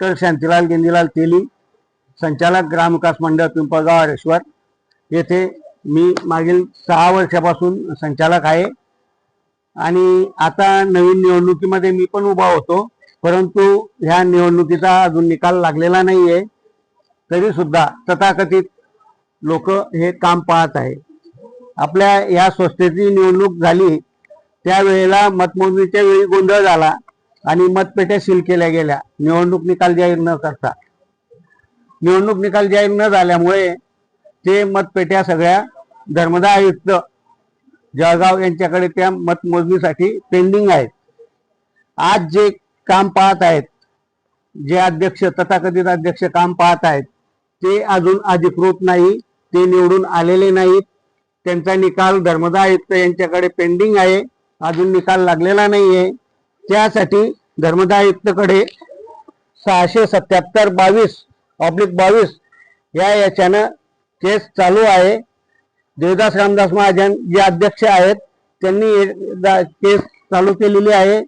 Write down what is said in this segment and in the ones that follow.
Doctor Shantilal गेंदीलाल तेली संचालक ग्रामविकास मंडळ पिंपळगाव हरेश्वर येथे मी मागील सहा वर्षापासून संचालक आहे. आणि आता नवीन निवडणुकीमध्ये मी पण उभा होतो. परंतु ह्या निवडणुकीचा अजून निकाल लागलेला नाही तरी सुद्धा तथाकथित लोक हे काम पाहत आहे. आपल्या या संस्थेची निवडणूक झाली त्यावेळेला मतमोजणीच्या वेळी गोंधळ झाला. आणि मतपेट्या सील केल्या गेल्या. निवडणूक निकाल जाहीर न करता. निवडणूक निकाल जाहीर न झाल्यामुळे ते मतपेट्या सगळ्या धर्मदा आयुक्त जळगाव यांच्याकडे त्या मतमोजणीसाठी पेंडिंग आहेत. आज जे काम पाहत आहेत जे अध्यक्ष तथाकथित अध्यक्ष काम पाहत आहेत ते अजून अधिकृत नाही ते निवडून आलेले नाहीत. त्यांचा निकाल धर्मदा आयुक्त यांच्याकडे पेंडिंग आहे. अजून निकाल लागलेला नाहीये. त्यासाठी धर्मदा आयुक्तकडे सहाशे सत्याहत्तर बावीस ऑब्लिक बावीस या याच्यानं केस चालू आहे. देवदास रामदास महाजन जे अध्यक्ष आहेत त्यांनी एकदा केस चालू केलेली आहे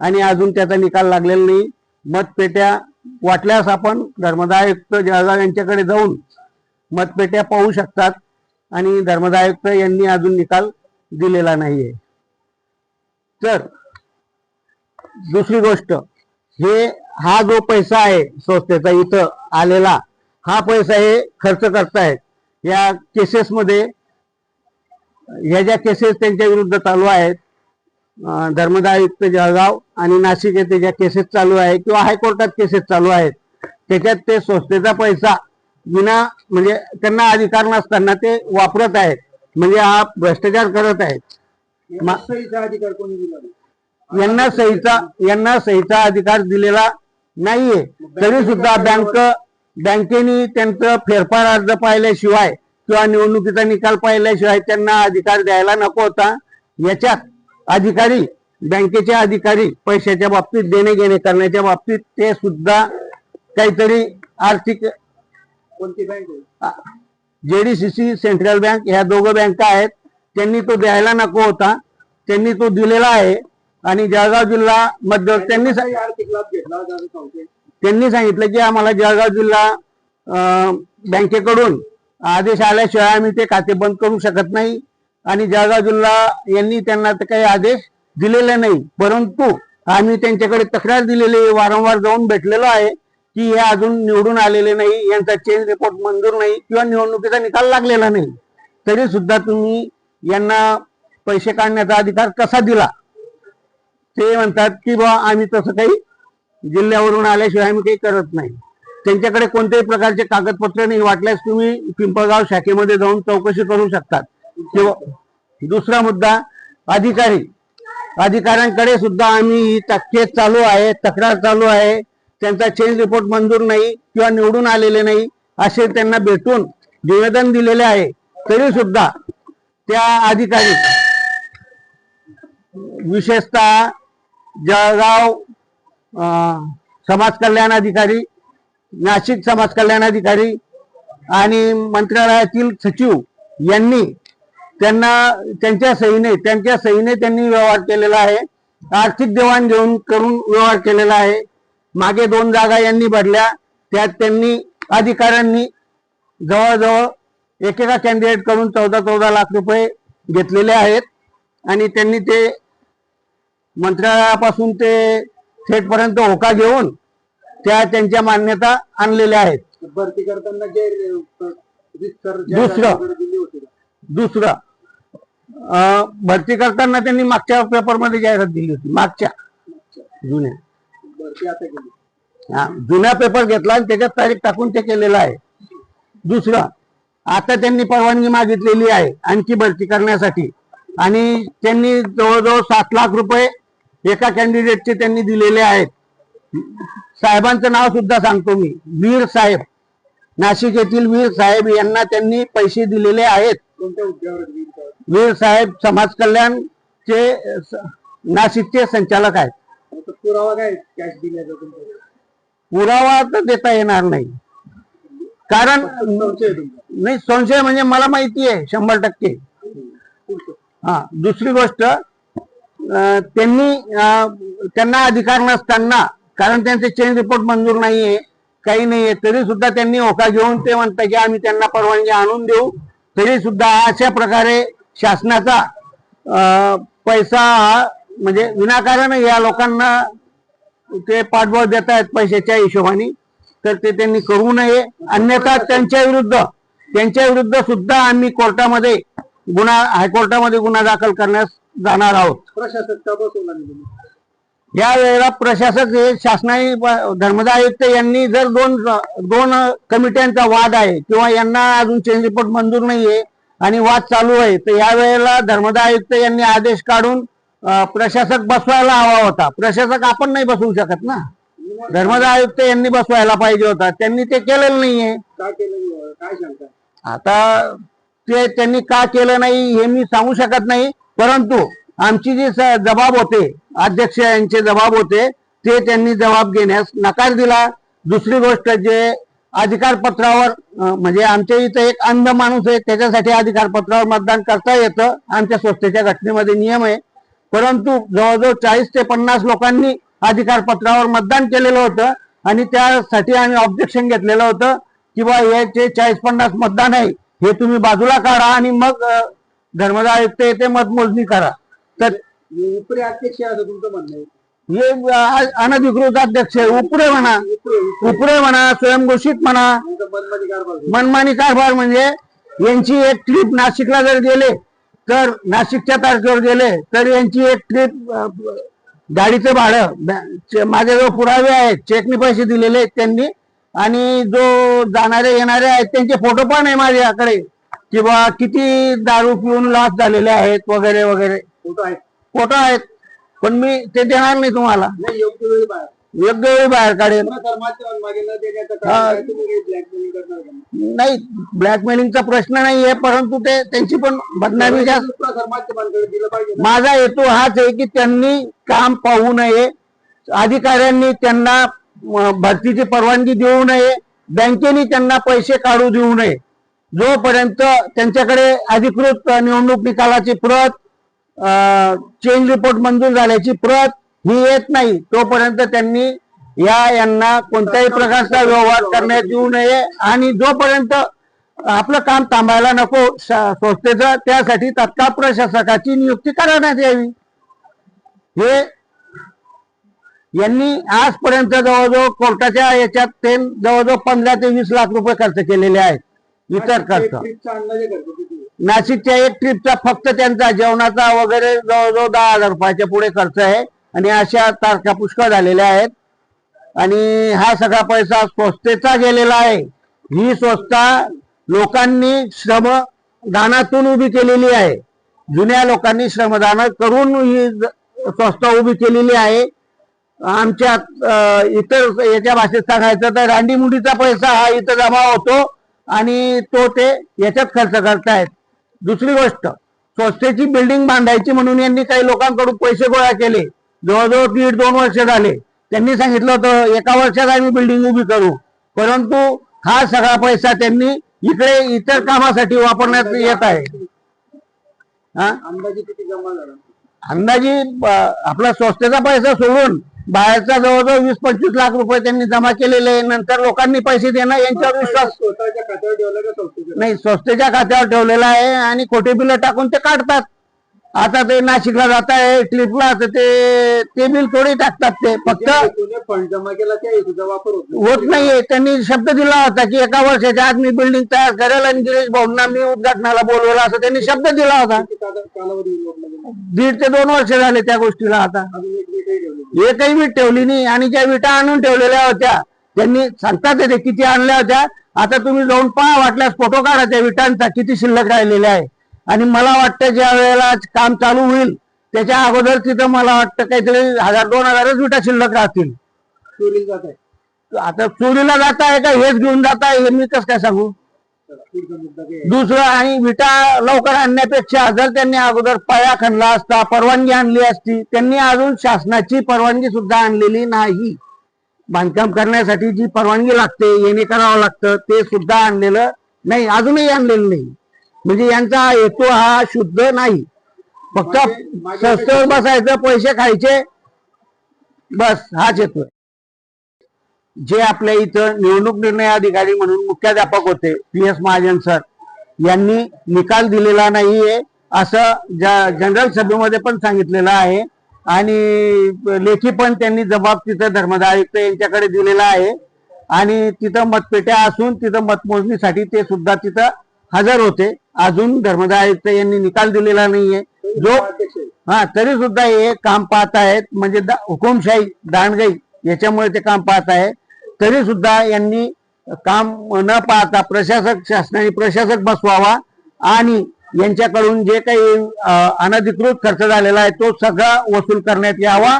आणि अजून त्याचा निकाल लागलेला नाही. मतपेट्या वाटल्यास आपण धर्मदायुक्त जळगाव यांच्याकडे जाऊन मतपेट्या पाहू शकतात आणि धर्मदायुक्त यांनी अजून निकाल दिलेला नाहीये. तर दुसरी गोष्ट हे हा जो पैसा आहे संस्थेचा इथं आलेला हा पैसा हे खर्च करतायत. या केसेसमध्ये ह्या ज्या केसेस त्यांच्या विरुद्ध चालू आहेत धर्मदायुक्त जळगाव आणि नाशिक येथे ज्या केसेस चालू आहे किंवा हायकोर्टात केसेस चालू आहेत त्याच्यात ते संस्थेचा पैसा विना म्हणजे त्यांना अधिकार नसताना ते वापरत आहेत. म्हणजे हा भ्रष्टाचार करत आहेत. अधिकार कोणी दिला यांना सहीचा यांना सहीचा अधिकार दिलेला नाहीये. तरी सुद्धा बँक बँकेने त्यांचं फेरफार अर्ज पाहिल्याशिवाय किंवा निवडणुकीचा निकाल पाहिल्याशिवाय त्यांना अधिकार द्यायला नको होता. याच्यात अधिकारी बँकेचे अधिकारी पैशाच्या बाबतीत देणे घेणे करण्याच्या बाबतीत ते सुद्धा काहीतरी आर्थिक कोणती बँक जेडीसीसी सेंट्रल बँक ह्या दोघं बँका आहेत. त्यांनी तो द्यायला नको होता. त्यांनी तो दिलेला आहे. आणि जळगाव जिल्हा मध्य त्यांनी आर्थिक लाभ घेतला त्यांनी सांगितलं की आम्हाला जळगाव जिल्हा अं, बँकेकडून आदेश आल्याशिवाय आम्ही ते खाते बंद करू शकत नाही. आणि जळगाव जिल्हा यांनी त्यांना काही आदेश दिलेले नाही. परंतु आम्ही त्यांच्याकडे तक्रार दिलेली वारंवार जाऊन भेटलेलो आहे की हे अजून निवडून आलेले नाही. यांचा चेंज रिपोर्ट मंजूर नाही किंवा निवडणुकीचा निकाल लागलेला नाही. तरी सुद्धा तुम्ही यांना पैसे काढण्याचा अधिकार कसा दिला? ते म्हणतात की बा आम्ही तसं काही जिल्ह्यावरून आल्याशिवाय आम्ही काही करत नाही. त्यांच्याकडे कोणत्याही प्रकारचे कागदपत्र नाही. वाटल्यास तुम्ही पिंपळगाव शाखेमध्ये जाऊन चौकशी करू शकतात. किंवा दुसरा मुद्दा अधिकारी. अधिकाऱ्यांकडे सुद्धा आम्ही ही केस चालू आहे तक्रार चालू आहे. त्यांचा चेंज रिपोर्ट मंजूर नाही किंवा निवडून आलेले नाही असे त्यांना भेटून निवेदन दिलेले आहे. तरी सुद्धा त्या अधिकारी विशेषतः जळगाव समाज कल्याण अधिकारी नाशिक समाज कल्याण अधिकारी आणि मंत्रालयातील सचिव यांनी त्यांना त्यांच्या सहीने त्यांच्या सहीने त्यांनी व्यवहार केलेला आहे. आर्थिक देवाणघेवाण करून व्यवहार केलेला आहे. मागे दोन जागा यांनी भरल्या. त्यात त्यांनी अधिकाऱ्यांनी जवळजवळ एकेका कॅन्डिडेट करून चौदा चौदा लाख रुपये घेतलेले आहेत. आणि त्यांनी ते मंत्रालयापासून ते थेटपर्यंत होका घेऊन त्या त्यांच्या मान्यता आणलेल्या आहेत. भरती करताना जे दुसरं. दुसरं. भरती करताना त्यांनी मागच्या पेपरमध्ये जाहिरात दिली होती. मागच्या. जुन्या. हा, जुना पेपर घेतला आणि त्याच्यात तारीख टाकून ते केलेलं आहे. दुसरं आता त्यांनी परवानगी मागितलेली आहे आणखी भरती करण्यासाठी. आणि त्यांनी जवळजवळ सात लाख रुपये एका कॅन्डिडेटचे त्यांनी दिलेले आहेत. साहेबांचं नाव सुद्धा सांगतो मी. वीर साहेब. नाशिक येथील वीर साहेब यांना त्यांनी पैसे दिलेले आहेत. वीर साहेब? समाज कल्याणचे अ, स- नाशिकचे संचालक आहेत. पुरावा काय कॅश दिल्याचा पुरावा तर देता येणार नाही. कारण नाही संशय म्हणजे मला माहिती आहे शंभर टक्के. हा दुसरी गोष्ट त्यांनी त्यांना अधिकार नसताना कारण त्यांचे चेंज रिपोर्ट मंजूर नाहीये काही नाहीये तरी सुद्धा त्यांनी होका घेऊन ते म्हणतात की आम्ही त्यांना परवानगी आणून देऊ. तरी सुद्धा अशा प्रकारे शासनाचा पैसा म्हणजे विनाकारण या लोकांना ते पाठबळ देत आहेत पैशाच्या हिशोबाने तर ते त्यांनी करू नये. अन्यथा त्यांच्या विरुद्ध त्यांच्या विरुद्ध सुद्धा आम्ही कोर्टामध्ये गुन्हा हायकोर्टामध्ये गुन्हा दाखल करण्यास जाणार आहोत. प्रशासक का बसवला नाही तुम्ही? या वेळेला प्रशासक हे शासनाने ब- धर्मदाय आयुक्त यांनी जर दोन दोन कमिट्यांचा वाद आहे किंवा यांना अजून चेंज रिपोर्ट मंजूर नाहीये आणि वाद चालू आहे तर या वेळेला धर्मदाय आयुक्त यांनी आदेश काढून अं, प्रशासक बसवायला हवा होता. प्रशासक आपण नाही बसवू शकत ना. धर्मदाय आयुक्त यांनी बसवायला पाहिजे होता. त्यांनी ते केलेलं नाहीये. काय केलं नाही? काय सांगता? आता ते त्यांनी का केलं नाही हे मी सांगू शकत नाही. परंतु आमची जी जबाब होते अध्यक्ष यांचे जबाब होते ते त्यांनी जबाब घेण्यास नकार दिला. दुसरी गोष्ट जे अधिकार पत्रावर म्हणजे आमच्या इथं एक अंध माणूस आहे त्याच्यासाठी अधिकार पत्रावर मतदान करता येतं आमच्या संस्थेच्या घटनेमध्ये नियम आहे. परंतु जवळजवळ चाळीस ते पन्नास लोकांनी अधिकार पत्रावर मतदान केलेलं होतं आणि त्यासाठी आम्ही ऑब्जेक्शन घेतलेलं होतं की बा याचे चाळीस पन्नास मतदान आहे हे तुम्ही बाजूला काढा आणि मग अ, धर्मदाय आयुक्त येथे मतमोजणी करा. तर उपरी अध्यक्ष आहे असं तुमचं म्हणणं आहे. हे अनधिकृत अध्यक्ष. उपरे म्हणा. उपरी म्हणा स्वयंघोषित म्हणा. मनमानी कारभार म्हणजे यांची एक ट्रिप नाशिकला जर गेले तर नाशिकच्या तारखेवर गेले तर यांची एक ट्रिप गाडीचं भाडं माझ्याजवळ पुरावे आहेत चेकने पैसे दिलेले आहेत त्यांनी आणि जो जाणारे येणारे आहेत त्यांचे फोटो पण आहे माझ्याकडे. की बा किती दारू पिऊन लॉस झालेले आहेत वगैरे वगैरे. फोटो आहे फोटो आहेत. पण मी ते देणार नाही तुम्हाला. नाही योग्य वेळी बाहेर. योग्य वेळी बाहेर काढेल? नाही? ब्लॅकमेलिंगचा प्रश्न नाहीये परंतु ते त्यांची पण बदनामी. माझा हेतू हाच आहे की त्यांनी काम पाहू नये अधिकाऱ्यांनी त्यांना भरतीची परवानगी देऊ नये बँकेने त्यांना पैसे काढू देऊ नये. जोपर्यंत त्यांच्याकडे अधिकृत निवडणूक निकालाची प्रत चेंज रिपोर्ट मंजूर झाल्याची प्रत ही येत नाही तोपर्यंत त्यांनी या यांना कोणत्याही प्रकारचा व्यवहार करण्यात येऊ नये. आणि जोपर्यंत आपलं काम थांबायला नको संस्थेचं त्यासाठी तत्काळ प्रशासकाची नियुक्ती करण्यात यावी. हे यांनी आजपर्यंत जवळजवळ कोर्टाच्या याच्यात ते जवळजवळ पंधरा ते वीस लाख रुपये खर्च केलेले आहेत. इतर खर्च? नाशिकच्या एक ट्रिपचा फक्त त्यांचा जेवणाचा वगैरे जवळजवळ दहा हजार रुपयाच्या पुढे खर्च आहे. आणि अशा तारखा पुष्कळ झालेल्या आहेत. आणि हा सगळा पैसा संस्थेचा गेलेला आहे. ही संस्था लोकांनी श्रम दानातून उभी केलेली आहे. जुन्या लोकांनी श्रमदान करून ही संस्था उभी केलेली आहे. आमच्या इतर याच्या भाषेत सांगायचं तर रांडीमुंडीचा पैसा हा इथं जमा होतो. आणि तो ते याच्यात खर्च करतायत. दुसरी गोष्ट संस्थेची बिल्डिंग बांधायची म्हणून यांनी काही लोकांकडून पैसे गोळा केले. जवळजवळ दीड दोन वर्ष झाले. त्यांनी सांगितलं होतं एका वर्षात आम्ही बिल्डिंग उभी करू. परंतु हा सगळा पैसा त्यांनी इकडे इतर कामासाठी वापरण्यात येत आहे. हा? अंदाजे आपला संस्थेचा पैसा सोडून बाहेरचा जवळजवळ वीस पंचवीस लाख रुपये त्यांनी जमा केलेले आहे. नंतर लोकांनी पैसे देणं यांच्यावर विश्वास नाही संस्थेच्या खात्यावर ठेवलेला आहे आणि खोटे बिल टाकून ते काढतात आता ते नाशिकला जात आहे ट्रिपला तर ते ते बिल थोडी टाकतात ते फक्त फंड जमा केला त्या वापर होत नाही. होत नाहीये. त्यांनी शब्द दिला होता की एका वर्षाच्या आत मी बिल्डिंग तयार करेल आणि गिरीश भाऊंना मी उद्घाटनाला बोलवलं असं त्यांनी शब्द दिला होता. कालावधी? दीड ते दोन वर्ष झाले त्या गोष्टीला आता. एकही वीट ठेवली नाही आणि ज्या विटा आणून ठेवलेल्या होत्या त्यांनी सांगतात ते किती आणल्या होत्या. आता तुम्ही जाऊन पहा वाटल्यास फोटो काढा त्या विटांचा किती शिल्लक राहिलेला आहे. आणि मला वाटतं ज्या वेळेला काम चालू होईल त्याच्या अगोदर तिथं मला वाटतं काहीतरी हजार दोन हजारच विटा शिल्लक राहतील. चोरीला जात आहे. आता चोरीला जात आहे का हेच घेऊन जात आहे हे मी कसं काय सांगू? दुसरं आणि विटा लवकर आणण्यापेक्षा जर त्यांनी अगोदर पाया खणला असता परवानगी आणली असती त्यांनी अजून शासनाची परवानगी सुद्धा आणलेली नाही. बांधकाम करण्यासाठी जी परवानगी लागते येणे करावं लागतं ते सुद्धा आणलेलं नाही अजूनही आणलेलं नाही. म्हणजे यांचा हेतू हा शुद्ध नाही. फक्त संस्थेवर बसायचं पैसे खायचे बस हाच हेतू जे आपल्या इथं निवडणूक निर्णय अधिकारी म्हणून मुख्याध्यापक होते पी एस महाजन सर यांनी निकाल दिलेला नाहीये असं ज्या जनरल सभेमध्ये पण सांगितलेलं आहे. आणि लेखी पण त्यांनी जबाब तिथं धर्मदाय आयुक्त यांच्याकडे दिलेला आहे. आणि तिथं मतपेट्या असून तिथं मतमोजणीसाठी ते सुद्धा तिथं हजर होते. अजून धर्मदाय आयुक्त यांनी निकाल दिलेला नाहीये. जो हा तरी सुद्धा हे काम पाहत आहेत. म्हणजे दा- हुकुमशाही दांडगाई याच्यामुळे ते काम पाहत आहे. तरी सुद्धा यांनी काम न पाहता प्रशासक शासनाने प्रशासक बसवावा आणि यांच्याकडून जे काही अनधिकृत खर्च झालेला आहे तो सगळा वसूल करण्यात यावा.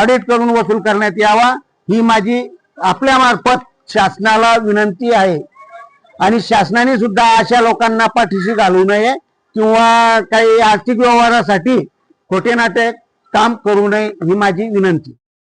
ऑडिट करून वसूल करण्यात यावा. ही माझी आपल्या मार्फत शासनाला विनंती आहे. आणि शासनाने सुद्धा अशा लोकांना पाठीशी घालू नये किंवा काही आर्थिक व्यवहारासाठी खोटे नाते काम करू नये ही माझी विनंती.